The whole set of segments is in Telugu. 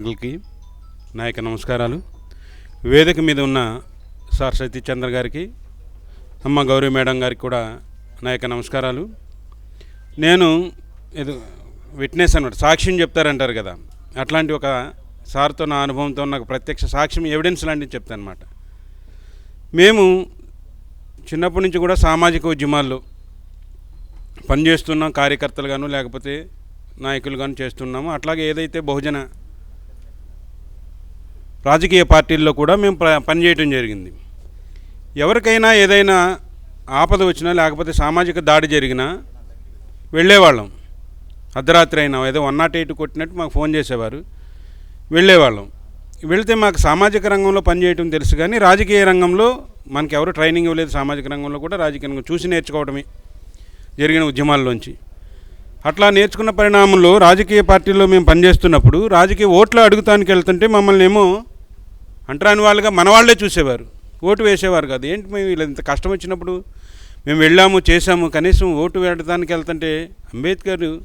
నిర్వాహకులకి నా యొక్క నమస్కారాలు. వేదిక మీద ఉన్న సార్ సతీచంద్ర గారికి అమ్మ గౌరీ మేడం గారికి కూడా నా యొక్క నమస్కారాలు. నేను ఇది విట్నెస్ అనమాట సాక్ష్యం చెప్తారంటారు కదా. అట్లాంటి ఒక సార్తో నా అనుభవంతో నాకు ప్రత్యక్ష సాక్ష్యం ఎవిడెన్స్ లాంటివి చెప్తాను అనమాట మేము చిన్నప్పటి నుంచి కూడా సామాజిక ఉద్యమాల్లో పనిచేస్తున్నాం కార్యకర్తలుగాను లేకపోతే నాయకులు నాయకులుగాను చేస్తున్నాము. అట్లాగే ఏదైతే బహుజన రాజకీయ పార్టీల్లో కూడా మేము పనిచేయటం జరిగింది. ఎవరికైనా ఏదైనా ఆపద వచ్చినా లేకపోతే సామాజిక దాడి జరిగినా వెళ్ళేవాళ్ళం. అర్ధరాత్రి అయినా ఏదో వన్ నాట్ ఎయిట్ కొట్టినట్టు మాకు ఫోన్ చేసేవారు. వెళ్ళేవాళ్ళం. వెళితే మాకు సామాజిక రంగంలో పనిచేయటం తెలుసు కానీ రాజకీయ రంగంలో మనకి ఎవరు ట్రైనింగ్ ఇవ్వలేదు. సామాజిక రంగంలో కూడా రాజకీయ రంగం చూసి నేర్చుకోవడమే జరిగిన ఉద్యమాల్లోంచి. అట్లా నేర్చుకున్న పరిణామంలో రాజకీయ పార్టీల్లో మేము పనిచేస్తున్నప్పుడు రాజకీయ ఓట్లు అడుగుతానికి వెళ్తుంటే మమ్మల్ని ఏమో అంటరాని వాళ్ళుగా మన వాళ్ళే చూసేవారు. ఓటు వేసేవారు కాదు. ఏంటి మేము వీళ్ళు ఇంత కష్టం వచ్చినప్పుడు? మేము వెళ్ళాము చేశాము. కనీసం ఓటు వేయడానికి వెళ్తుంటే అంబేద్కర్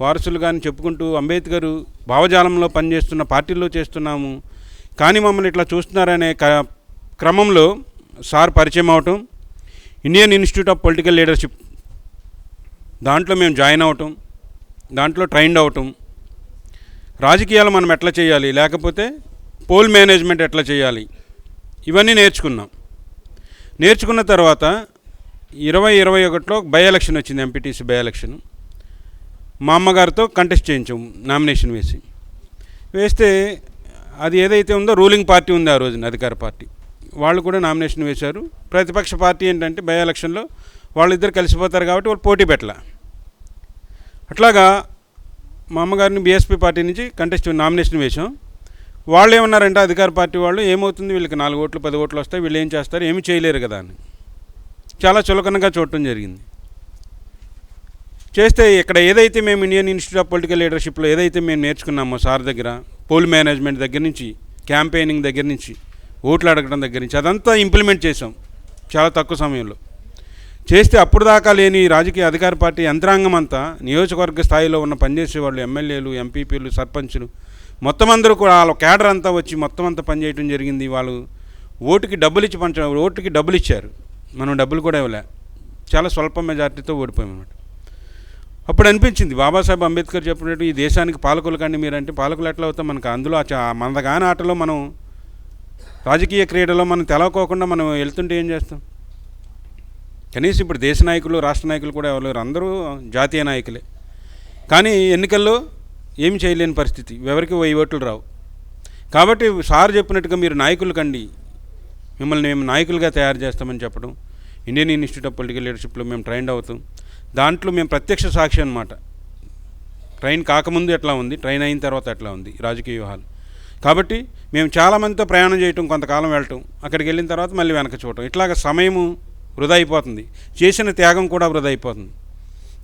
వారసులు కానీ చెప్పుకుంటూ అంబేద్కర్ భావజాలంలో పనిచేస్తున్న పార్టీల్లో చేస్తున్నాము. కానీ మమ్మల్ని ఇట్లా చూస్తున్నారనే క- క్రమంలో సార్ పరిచయం అవటం Indian Institute of Political Leadership దాంట్లో మేము జాయిన్ అవటం దాంట్లో ట్రైన్డ్ అవటం రాజకీయాలు మనం ఎట్లా చేయాలి? లేకపోతే పోల్ మేనేజ్మెంట్ ఎట్లా చేయాలి? ఇవన్నీ నేర్చుకున్నాం. నేర్చుకున్న తర్వాత ఇరవై ఇరవై ఒకటిలో బై ఎలక్షన్ వచ్చింది ఎంపీటీసీ బై ఎలక్షన్. మా అమ్మగారితో కంటెస్ట్ చేయించాం నామినేషన్ వేసి. వేస్తే అది ఏదైతే ఉందో రూలింగ్ పార్టీ ఉంది ఆ రోజున అధికార పార్టీ. వాళ్ళు కూడా నామినేషన్ వేశారు. ప్రతిపక్ష పార్టీ ఏంటంటే బై ఎలక్షన్లో వాళ్ళిద్దరు కలిసిపోతారు కాబట్టి వాళ్ళు పోటీ పెట్టలే. అట్లాగా మా అమ్మగారిని బీఎస్పీ పార్టీ నుంచి కంటెస్ట్ నామినేషన్ వేశాం. వాళ్ళు ఏమన్నారంటే అధికార పార్టీ వాళ్ళు ఏమవుతుంది వీళ్ళకి నాలుగు ఓట్లు పది ఓట్లు వస్తాయి వీళ్ళు ఏం చేస్తారు? ఏమి చేయలేరు కదా అని. చాలా చులకనగా చూడటం జరిగింది. చేస్తే ఇక్కడ ఏదైతే మేము ఇండియన్ ఇన్స్టిట్యూట్ ఆఫ్ పొలిటికల్ లీడర్షిప్లో ఏదైతే మేము నేర్చుకున్నామో సార్ దగ్గర పోల్ మేనేజ్మెంట్ దగ్గర నుంచి క్యాంపెయినింగ్ దగ్గర నుంచి ఓట్లు అడగడం దగ్గర నుంచి అదంతా ఇంప్లిమెంట్ చేసాం చాలా తక్కువ సమయంలో. చేస్తే అప్పుడు దాకా లేని రాజకీయ అధికార పార్టీ యంత్రాంగం అంతా నియోజకవర్గ స్థాయిలో ఉన్న పనిచేసే వాళ్ళు ఎమ్మెల్యేలు ఎంపీపీలు సర్పంచులు మొత్తం అందరూ కూడా వాళ్ళ క్యాడర్ అంతా వచ్చి మొత్తం అంతా పనిచేయటం జరిగింది. వాళ్ళు ఓటుకి డబ్బులు ఇచ్చి పంచ ఓటుకి డబ్బులు ఇచ్చారు. మనం డబ్బులు కూడా ఇవ్వలే. చాలా స్వల్ప మెజార్టీతో ఓడిపోయామన్నమాట. అప్పుడు అనిపించింది బాబాసాహెబ్ అంబేద్కర్ చెప్పినట్టు ఈ దేశానికి పాలకులు కానీ మీరంటే పాలకులు ఎట్లా అవుతాం? మనకు అందులో ఆ మనదగాని ఆటలో మనం రాజకీయ క్రీడలో మనం తెలవకోకుండా మనం వెళ్తుంటే ఏం చేస్తాం? కనీసం ఇప్పుడు దేశ నాయకులు రాష్ట్ర నాయకులు కూడా ఎవరు అందరూ జాతీయ నాయకులే. కానీ ఎన్నికల్లో ఏమి చేయలేని పరిస్థితి. ఎవరికి వెయ్యి ఓట్లు రావు. కాబట్టి సార్ చెప్పినట్టుగా మీరు నాయకులు కండి. మిమ్మల్ని మేము నాయకులుగా తయారు చేస్తామని చెప్పడం. ఇండియన్ ఇన్స్టిట్యూట్ ఆఫ్ పొలిటికల్ లీడర్షిప్లో మేము ట్రైన్ అవుతాం. దాంట్లో మేము ప్రత్యక్ష సాక్షి అనమాట ట్రైన్ కాకముందు ఎట్లా ఉంది? ట్రైన్ అయిన తర్వాత ఎట్లా ఉంది? రాజకీయ వ్యూహాలు. కాబట్టి మేము చాలామందితో ప్రయాణం చేయటం కొంతకాలం వెళ్ళటం అక్కడికి వెళ్ళిన తర్వాత మళ్ళీ వెనక చూడటం. ఇట్లాగ సమయము వృధా అయిపోతుంది. చేసిన త్యాగం కూడా వృధా అయిపోతుంది.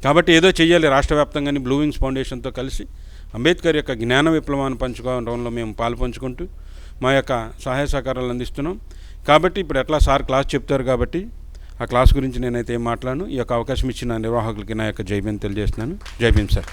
కాబట్టి ఏదో చేయాలి రాష్ట్ర వ్యాప్తంగాని బ్లూవింగ్స్ ఫౌండేషన్తో కలిసి అంబేద్కర్ యొక్క జ్ఞాన విప్లవాన్ని పంచుకోవడంలో మేము పాలు పంచుకుంటూ మా యొక్క సహాయ సహకారాలు అందిస్తున్నాం. కాబట్టి ఇప్పుడు ఎట్లా సార్ క్లాస్ చెప్తారు కాబట్టి ఆ క్లాస్ గురించి నేనైతే ఏం మాట్లాడను. ఈ యొక్క అవకాశం ఇచ్చిన నిర్వాహకులకి నా యొక్క జై తెలియజేస్తున్నాను. జైబీన్ సార్.